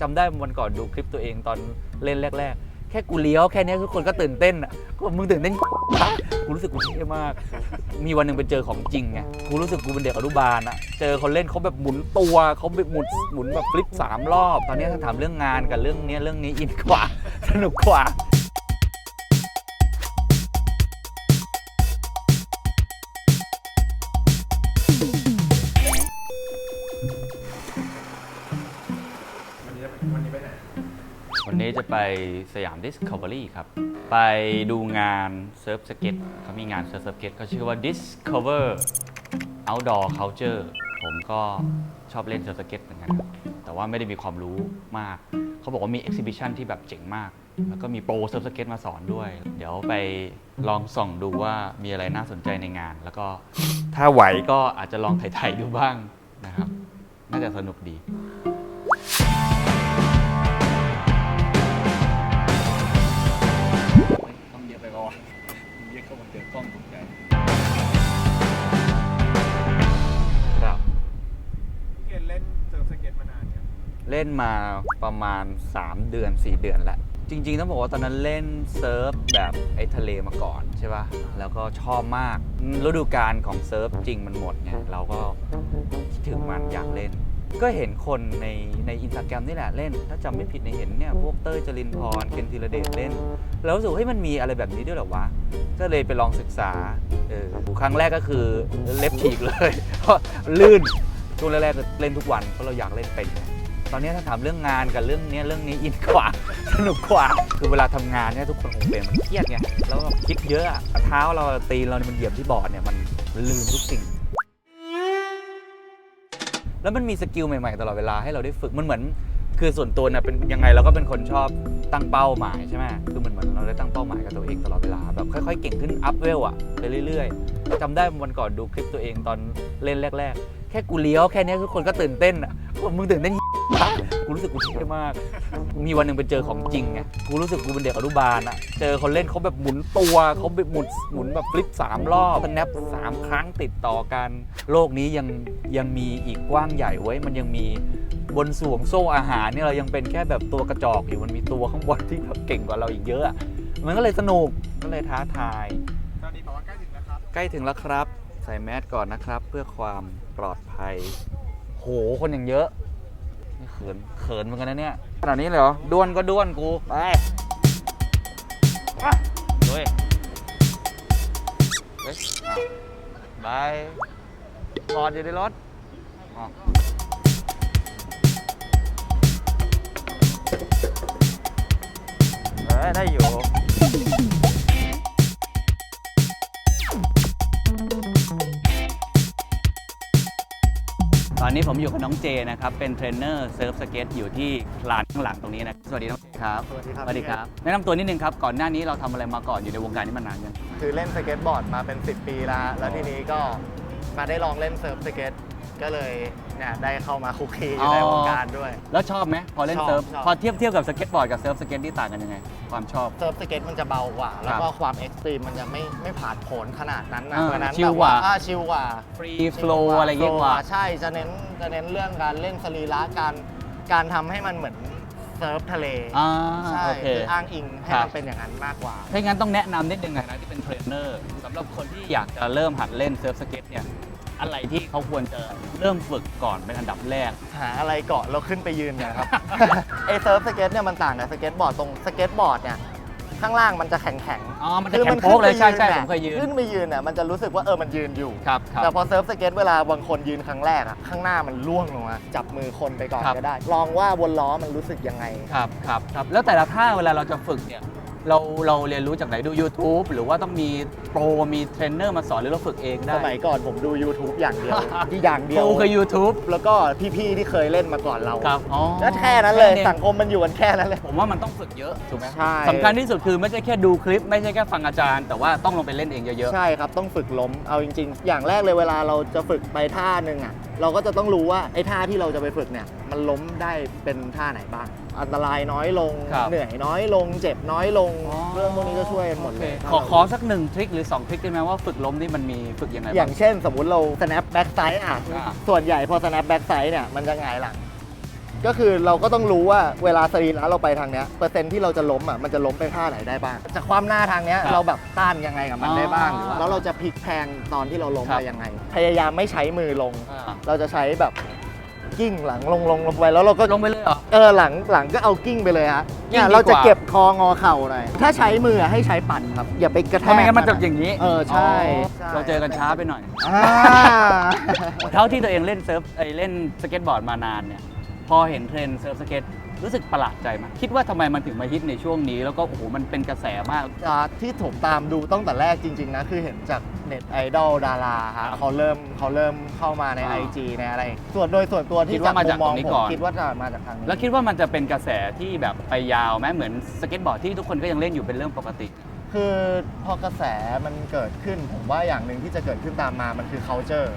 จำได้วันก่อนดูคลิปตัวเองตอนเล่นแรก ๆ แค่กูเลี้ยวแค่เนี้ยทุกคนก็ตื่นเต้นอะกูมึงตื่นเต้น กูรู้สึกกูเท่มาก มีวันหนึ่งไปเจอของจริงไงกูรู้สึกกูเป็นเด็กอนุบาลอะเจอเขาเล่นเขาแบบหมุนตัวเขาแบบหมุนหมุนแบบฟลิปสามรอบ ตอนนี้ถ้าถามเรื่องงานกับเรื่องเนี้ยเรื่องนี้อินกว่า สนุกกว่า นี้จะไปสยาม Discovery ครับ ไปดูงานเซิร์ฟสเก็ตเขามีงานเซิร์ฟสเก็ตเขาชื่อว่า Discover Outdoor Culture ผมก็ชอบเล่นเซิร์ฟสเก็ตเหมือนกันครับ แต่ว่าไม่ได้มีความรู้มาก เขาบอกว่ามี exhibition ที่แบบเจ๋งมาก แล้วก็มีโปรเซิร์ฟสเก็ตมาสอนด้วย เดี๋ยวไปลองส่องดูว่ามีอะไรน่าสนใจในงาน แล้วก็ถ้าไหวก็อาจจะลองถ่ายๆดูบ้างนะครับ น่าจะสนุกดี เนี่ยงเล่นมาประมาณ 3 เดือน 4 เดือนแล้ว จริงๆต้องบอกว่าตอนนั้นเล่นเซิร์ฟแบบไอ้ทะเลมาก่อนใช่ป่ะ แล้วก็ชอบมากฤดูกาลของเซิร์ฟจริงมันหมดไงเราก็คิดถึงมันอยากเล่น ก็เห็นคนในในอินสตาแกรมนี่แหละเล่น ถ้าจำไม่ผิดในเห็นเนี่ยพวกเต้ยจรินพรเคนธีรเดชเล่น แล้วรู้สึกว่าเฮ้ยมันมีอะไรแบบนี้ด้วยเหรอวะ ก็เลยไปลองศึกษาเออครั้งแรกก็คือเล็บฉีกเลยเพราะลื่นช่วงแรกๆเล่นทุกวันเพราะเราอยากเล่นเป็น ตอนนี้ถ้าถามเรื่องงานกับเรื่องเนี้ยเรื่องนี้อินกว่า สนุกกว่า คือเวลาทำงานเนี่ยทุกคนคงเป็นมันเครียดไงแล้วก็คิดเยอะอะเท้าเราตีนเราเนี่ยมันเหยียบที่บอร์ดเนี่ยมันลืมทุกสิ่ง แล้วมันมีสกิลใหม่ๆตลอดเวลาให้เราได้ฝึกมันเหมือน คือส่วนตัวเนี่ยเป็นยังไงเราก็เป็นคนชอบตั้งเป้าหมายใช่ไหมคือมันเหมือนเราได้ตั้งเป้าหมายกับตัวเองตลอดเวลาแบบค่อยๆ เก่งขึ้นอัพเวลอะไปเรื่อยๆจำได้วันก่อนดูคลิปตัวเองตอนเล่นแรก ๆ แค่กูเลี้ยวแค่เนี้ยทุกคนก็ตื่นเต้นอะว่ามึงตื่นเต้น รู้สึกกูเท่มาก มีวันหนึ่งไปเจอของจริงไงกูรู้สึกกูเป็นเด็กอนุบาลอะเจอคนเล่นเขาแบบหมุนตัวเขาแบบหมุนหมุนแบบฟลิปสามรอบสแนปสามครั้งติดต่อกัน โลกนี้ยังยังมีอีกกว้างใหญ่ไว้ยมันยังมีบนส่วงโซ่อาหารเนี่ยเรายังเป็นแค่แบบตัวกระจอกอยู่มันมีตัวข้างบนที่แบบเก่งกว่าเราอีกเยอะอะมันก็เลยสนุกก็เลยท้าทาย ตอนนี้บอกว่าใกล้ถึงแล้วครับ ใกล้ถึงแล้วครับ ใส่แมสก่อนนะครับ เพื่อความปลอดภัย โห คนอย่างเยอะ นี่เขินเขินเหมือนกันนะเนี่ยขนาดนี้เลยเหรอด้วนก็ด้วนกูไปอะเฮ้ยเฮ้ยอ้าวบายถอดอยู่ในรถอ๋อเอ้ยได้อยู่ อนนี้ผมอยู่กับน้องเจนะครับ เป็นเทรนเนอร์เซิร์ฟสเก็ตอยู่ที่ลานข้างหลังตรงนี้นะสวัสดีน้องเจครับ สวัสดีครับสวัสดีครับ แนะนำตัวนิดนึงครับ ก่อนหน้านี้เราทำอะไรมาก่อนอยู่ในวงการนี้มานานยัง คือเล่นสเก็ตบอร์ดมาเป็น 10 ปีแล้ว แล้วทีนี้ก็มาได้ลองเล่นเซิร์ฟสเก็ต ก็เลยเนี่ยได้เข้ามาคุกคีอยู่ในวงการด้วย แล้วชอบไหมพอเล่นชอบเซิร์ฟชอบ พอเทียบเทียบกับสเก็ตบอร์ดกับเซิร์ฟสเก็ตที่ต่างกันยังไง ความชอบ เซิร์ฟสเก็ตมันจะเบากว่า แล้วก็ความเอ็กซ์ตรีมมันจะไม่ไม่ผ่านผลขนาดนั้นนะอ่าเพราะฉะนั้นชิลกว่า แบบอ่ชิลกว่า ฟรีโฟลอะไรเงี้ยกว่า ใช่จะเน้นจะเน้นเรื่องการเล่นสรีระการการทำให้มันเหมือนเซิร์ฟทะเลอ่าใช่โอเค คืออ้างอิงให้ครัมับ นเป็นอย่างนั้นมากกว่า ถ้างั้นต้องแนะนำนิดนึงนะที่เป็นเทรนเนอร์สำหรับคนที่อยากจะเริ่มหัดเล่นเซิร์ฟสเก็ตเนี่ย อะไรที่เขาควรจะเริ่มฝึกก่อนเป็นอันดับแรก หาอะไรเกาะแล้วขึ้นไปยืนเนี่ยครับ ไอเซิร์ฟสเก็ตเนี่ยมันต่างกับสเก็ตบอร์ดตรงสเก็ตบอร์ดเนี่ยข้างล่างมันจะแข็งแข็งๆอ๋อ มันจะแข็งโป๊กเลยใช่ใช่ผมเคยยืนขึ้นไปยืนเนี่ยมันจะรู้สึกว่าเออมันยืนอยู่ ครับครับแต่พอเซิร์ฟสเก็ตเวลาบางคนยืนครั้งแรกอะข้างหน้ามันล่วงลงมาจับมือคนไปก่อนครับก็ได้ ลองว่าบนล้อมันรู้สึกยังไง ครับครับครับแล้วแต่ละท่าเวลาเราจะฝึกเนี่ย เราเราเรียนรู้จากไหนดู YouTube หรือว่าต้องมีโปรมีเทรนเนอร์มาสอนหรือเราฝึกเองได้ สมัยก่อนผมดู YouTube อย่างเดียว ที่อย่างเดีโปยรวคือ YouTube แล้วก็พี่ๆที่เคยเล่นมาก่อนเราครับอ๋อแล้วแค่นั้นเลยองสังคมมันอยู่กันแค่นั้นเลย ผมว่ามันต้องฝึกเยอะถูกไหมใช่ สำคัญที่สุดคือไม่ใช่แค่ดูคลิป ไม่ใช่แค่ฟังอาจารย์ แต่ว่าต้องลงไปเล่นเองเยอะ ใช่ครับ ต้องฝึกล้ม เอาจริง ๆ อย่างแรกเลยเวลาเราจะฝึกไปท่าหนึ่งอะ เราก็จะต้องรู้ว่าไอ้ท่าที่เราจะไปฝึกเนี่ย มันล้มได้เป็นท่าไหนบ้าง อันตรายน้อยลง ครับ เหนื่อยน้อยลง เจ็บน้อยลงๆเรื่องพวกนี้ก็ช่วยกันหมดเลยขอขอสักหนึ่งทริคหรือ 2 ทริคได้ไหมว่าฝึกล้มนี่มันมีฝึกยังไงอบ้าย่าง งเช่น สมมุติเรา snap back side อะ อ่า ส่วนใหญ่พอ snap back side เนี่ย มันจะหงายหลัง ก็คือเราก็ต้องรู้ว่าเวลาสรีระเราไปทางเนี้ย เปอร์เซ็นต์ที่เราจะล้มอะ มันจะล้มไปท่าไหนได้บ้าง จากความหน้าทางเนี้ย ครับเราแบบต้านยังไงกับมันได้บ้าง อ๋อหรือว่าแล้วเราจะพลิกแพลงตอนที่เราล้มครับ ไปยังไง พยายามไม่ใช้มือลง อ่า เราจะใช้แบบ กิ้งหลังลงลงลงไปแล้วเราก็ลงไปเลยเหรอ เออหลังหลังก็เอากิ้งไปเลยฮะเนี่ยกิ้งดีกว่า เราจะเก็บคองอเข่าหน่อยถ้าใช้มือให้ใช้ปัดครับ อย่าไปกระแทถ้ากไม่งั้นมันจะะอย่างนี้เออใช่ใช่ เราเจอกันช้าไปหน่อย อ่า เท่าที่ตัวเองเล่นเซิร์ฟไอยเล่นสเก็ตบอร์ดมานานเนี่ย พอเห็นเทรนด์เซิร์ฟสเก็ต รู้สึกประหลาดใจไหมคิดว่าทำไมมันถึงมาฮิตในช่วงนี้ แล้วก็โอ้โหมันเป็นกระแสมาก อ่าที่ผมตามดูตั้งแต่แรกจริง ๆ นะ คือเห็นจากเน็ตไอดอลดาราฮะครับเขาเริ่มเขาเริ่มเข้ามาใน อ่า IG ในอะไร ส่วนโดยส่วนตัวคิที่ดว่ามาจากมุมมองตรงนี้ผมก่อน คิดว่าจะมาจากทางนี้แล้วคิดว่ามันจะเป็นกระแสที่แบบไปยาวไหมเหมือนสเก็ตบอร์ดที่ทุกคนก็ยังเล่นอยู่เป็นเรื่องปกติ คือพอกระแสมันเกิดขึ้น ผมว่าอย่างหนึ่งที่จะเกิดขึ้นตามมามันคือ culture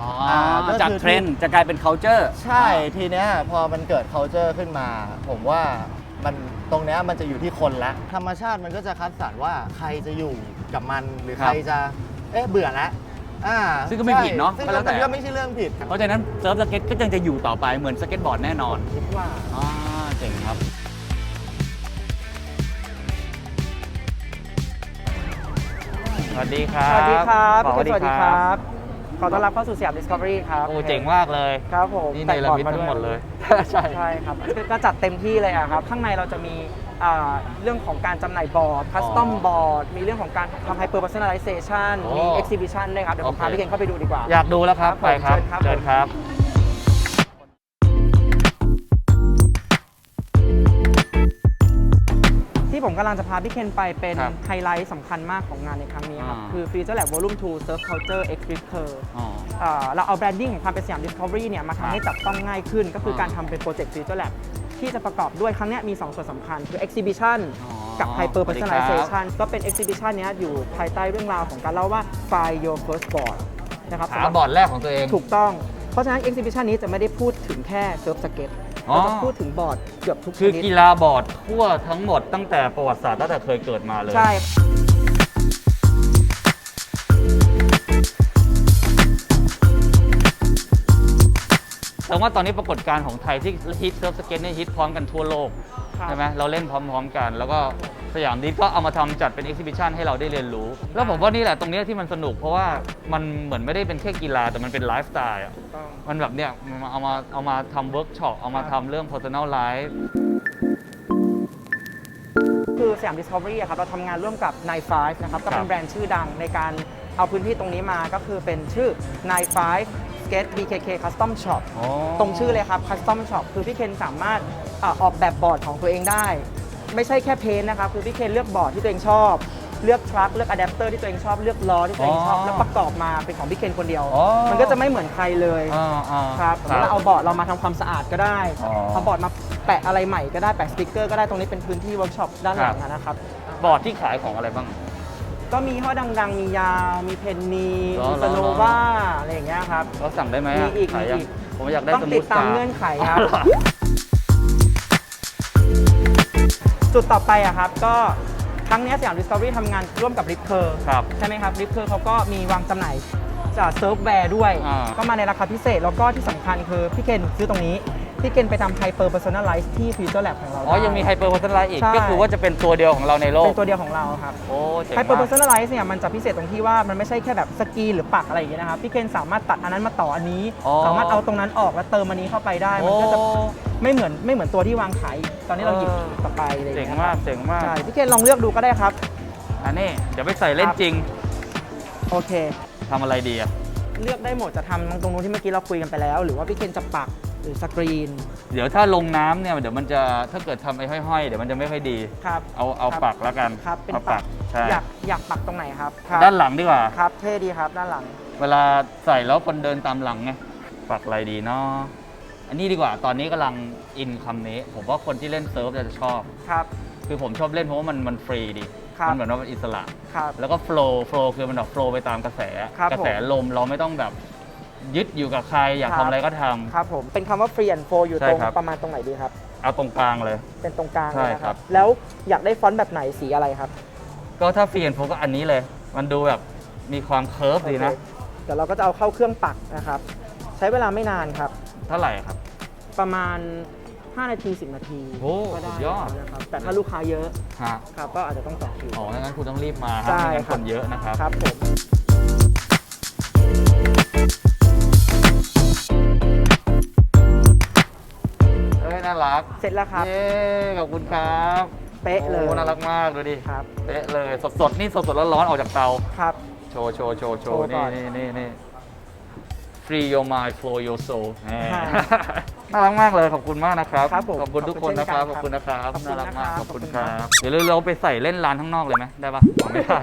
อ๋ออ่าก็คือจากเทรนด์จะกลายเป็น culture ใช่ทีเนี้ยพอมันเกิด culture ขึ้นมา ผมว่ามันตรงเนี้ยมันจะอยู่ที่คนละ ธรรมชาติมันก็จะคัดสรรว่าใครจะอยู่กับมันหรือครับใครจะเอ๊ะเบื่อแล้วอ่าซึ่งก็ไม่ผิดเนอะซึ่งก็แล้วแต่ มันก็ไม่ใช่เรื่องผิดเพราะฉะนั้นเซิร์ฟสเก็ตก็ยังจะอยู่ต่อไปเหมือนสเก็ตบอร์ดแน่นอนคิดว่า อ่าเจ๋งครับ สวัสดีครับสวัสดีครับป๋อพี่เคนสวัสดีครับ ขอต้อนรับเข้าสู่สยาม Discovery ครับโอ้เจ๋งมากเลยครับผมนี่แต่ในระก่อนมิดมาทั้ด้วงหมดเลยใช่ใช่ครับคือก็จัดเต็มที่เลยอะครับ ข้างในเราจะมีอ่าเรื่องของการจำหน่ายบอร์ดคัสตอมบอร์ดมีเรื่องของการทำ hyper personalization โอ้มี exhibition ด้วยครับ เดี๋ยวผมโอเคพาพี่เคนเข้าไปดูดีกว่า อยากดูแล้วครับครับไปครับผมเชิญครับ ที่ผมกำลังจะพาพี่เคนไปเป็นครับไฮไลท์สำคัญมากของงานในครั้งนี้ครับอ่า คือ Future Lab Volume 2 Surf Culture X Recur อ๋อ เอ่อเราเอาแบรนดิ้งของความเป็นสยาม Discovery เนี่ยมาครับทำให้จับต้องง่ายขึ้น ก็คืออ่าการทำเป็นโปรเจกต์ Future Lab ที่จะประกอบด้วยครั้งเนี้ยมี 2 ส่วนสำคัญ คือ Exhibition อ๋อกับ Hyper สวัสดีครับ Personalization ก็เป็น Exhibition เนี้ยอยู่ภายใต้เรื่องราวของการเล่าว่า Find Your First Board นะครับหาบอร์ดแรกของตัวเอง ถูกต้อง เพราะฉะนั้น Exhibition นี้จะไม่ได้พูดถึงแค่เซิร์ฟสเก็ต อ๋อ เราจะพูดถึงบอร์ดเกือบทุกชคือนิดกีฬาบอร์ดทั่วทั้งหมดตั้งแต่ประวัติศาสตร์ตั้งแต่เคยเกิดมาเลย ใช่ แต่ว่าตอนนี้ปรากฏการณ์ของไทยที่ฮิตเซิร์ฟสเก็ตเนี่ยฮิตพร้อมกันทั่วโลก ครับ ใช่ไหมเราเล่นพร้อมๆกัน แล้วก็ สยามดิสก็เอามาทำจัดเป็นเอ็กซิบิชันให้เราได้เรียนรู้ แล้วผมว่านี่แหละตรงเนี้ยที่มันสนุกเพราะว่ามันเหมือนไม่ได้เป็นแค่กีฬาแต่มันเป็นไลฟ์สไตล์อะถูกต้องมันแบบเนี้ยมันเอามาเอามาทำเวิร์กช็อปเอามาทำเรื่อง personal life คือสยาม Discovery อะครับเราทำงานร่วมกับ Nine Five นะครับก็ครัเป็นบแบรนด์ชื่อดังในการเอาพื้นที่ตรงนี้มาก็คือเป็นชื่อ Nine Five Skate BKK Custom Shop ตรงชื่อเลยครับ Custom Shop คือพี่เคนสามารถเอ่อออกแบบบอร์ดของตัวเองได้ ไม่ใช่แค่เพนท์นะครับคือพี่เคนเลือกบอร์ดที่ตัวเองชอบ เลือกทรัคเลือกอะแดปเตอร์ที่ตัวเองชอบเลือกล้อที่ตัวเองชอบอ๋อแล้วประกอบมาเป็นของพี่เคนคนเดียว อ๋อ มันก็จะไม่เหมือนใครเลยอ่าอ่า ครับสมมติเราเอาบอร์ดเรามาทำความสะอาดก็ได้อ๋อ เอาบอร์ดมาแปะอะไรใหม่ก็ได้แปะสติ๊กเกอร์ก็ได้ตรงนี้เป็นพื้นที่เวิร์กช็อปด้านหลังครับนะครับ บอร์ดที่ขายของอะไรบ้าง ก็มีห้อดังๆ มียาวมีเพนนีเหรอมีเหรสอ โนวาอะไรอย่างเงี้ยครับ เราสั่งได้ไหมมีอะอีกขายยังมีอีก ผมอยากได้ต้องสมูติทดตามสร์เงื่อนไขครับ อ๋อ จุดต่อไปอะครับก็ครั้งเนี้ยสยามดิสคัฟเวอรี่ทำงานร่วมกับริปเคอร์ครับใช่ไหมครับริปเคอร์เขาก็มีวางจำหน่ายจากเซิร์ฟแวร์ด้วย อ่า ก็มาในราคาพิเศษแล้วก็ที่สำคัญคือพี่เคนซื้อตรงนี้ พี่เคนไปทำไฮเปอร์ e r ร์ o น a ลไลซ์ที่ฟิวเจอร์แลบของเราอ๋อ ได้ ยังมีไฮเปอร์ r s o n a l i z e อีก ใช่ ก็คือว่าจะเป็นตัวเดียวของเราในโลเป็ก นตัวเดียวของเราครับ โอ้เจ๋งไฮเปอร์มาเ e อร์ a น a ลไลซ์เนี่ยมันจะพิเศษตรงที่ว่ามันไม่ใช่แค่แบบสกรีนหรือปักอะไรอย่างเงี้ยนะครับพี่เคนสามารถตัดอันนั้นมาต่ออันนี้ อ๋อ สามารถเอาตรงนั้นออกแล้วเติมอันนี้เข้าไปได้ มันก็จะไม่เหมือนไม่เหมือนตัวที่วางขายตอนนี้เราหยิบเออ ต่อไปอะไรอย่างเจ๋งเงี้ยมากเจ๋งมาก ใช่พี่เคนลองเลือกดูก็ได้ครับ อันนี้เดี๋ยวไปใส่เล่นครับ จริงโอเค ทำอะไรดีอะเลือกได้หมดจะทำตรงนู้นที่เมื่อกี้เราคุยกันไปแล้ว หรือว่าพี่เคนจะปักห รือสกรีน เดี๋ยวถ้าลงน้ำเนี่ยเดี๋ยวมันจะถ้าเกิดทำไอ้ห้อยๆ เดี๋ยวมันจะไม่ค่อยดี ครับเอาเอาครับปักแล้วกันครับเป็นเอาปัปักกใช่อยากอยากปักตรงไหนครับครับด้านหลังดีกว่า ครับเท่ดีครับด้านหลัง เวลาใส่แล้วคนเดินตามหลังไงปักอะไรดีเนาะอันนี้ดีกว่าตอนนี้กำลังอินคำนี้ ผมว่าคนที่เล่นเซิร์ฟจะชอบ ครับ คือผมชอบเล่นเพราะว่ามันมันฟรีดีครับ มันเหมือนว่ามันอิสระ ครับ แล้วก็โฟล์โฟล์คือมันแบบโฟล์ไปตามกระแส ครับกระแสผม ลมเราไม่ต้องแบบ ยึดอยู่กับใครอยากครัทำบ อะไรก็ทำ ครับผมเป็นคำว่า free and flow อยู่ใช่ตรงครับ ประมาณตรงไหนดีครับ เอาตรงกลางเลย เป็นตรงกลางใช่เลยนะคครัรับ บ แล้วอยากได้ฟอนต์แบบไหนสีอะไรครับก็ถ้าฟรีแอนโฟก็อันนี้เลย มันดูแบบมีความเคิร์ฟดีนะ โอเคเดี๋ยวเราก็จะเอาเข้าเครื่องปักนะครับ ใช้เวลาไม่นานครับ เท่าไหร่ครับ ประมาณ 5 นาที 10 นาทีโอ้ก็ได้สุดยอด นะครับแต่ถ้าลูกค้าเยอะฮะครับก็อาจจะต้องต่อคิว อ๋องั้นคุณต้องรีบมาใช่ไม่งั้นคครับนเยอะนะครับ ครับผม รักเสร็จแล้วครับ เย้ขอบคุณครับเป๊ะเลย โอ้น่ารักมากดูดิครับ เป๊ะเลยสดๆนี่สดๆร้อนๆออกจากเตา ครับ โชว์โชว์โชว์โชโชว์ว์ก่นี่อนนี่นี่นี่ free your mind flow your soul แหมค่ะน่ารักมากเลยขอบคุณมากนะครับ ครับผมขอบคุณทุกคนนะครับ ขขออบบคุคุณณนะครับขอบคุณน่ารักมากนะครับขอบคุณขอบคุณคครัรับ บ เดี๋ยวเราไปใส่เล่นร้านข้างนอกเลยไหมได้ปะอ๋อไม่ได้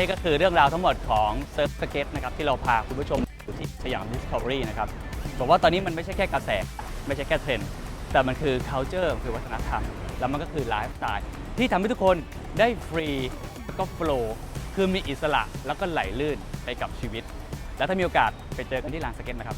นี่ก็คือเรื่องราวทั้งหมดของเซิร์ฟสเก็ตนะครับที่เราพาคุณผู้ชมอยู่ที่สยาม Discovery นะครับบอกว่าตอนนี้มันไม่ใช่แค่กระแส ไม่ใช่แค่เทรนด์แต่มันคือ culture คือวัฒนธรรม แล้วมันก็คือไลฟ์สไตล์ที่ทำให้ทุกคนได้ฟรีแล้วก็โฟล์คือมีอิสระแล้วก็ไหลลื่นไปกับชีวิต แล้วถ้ามีโอกาสไปเจอกันที่ลานสเก็ตนะครับ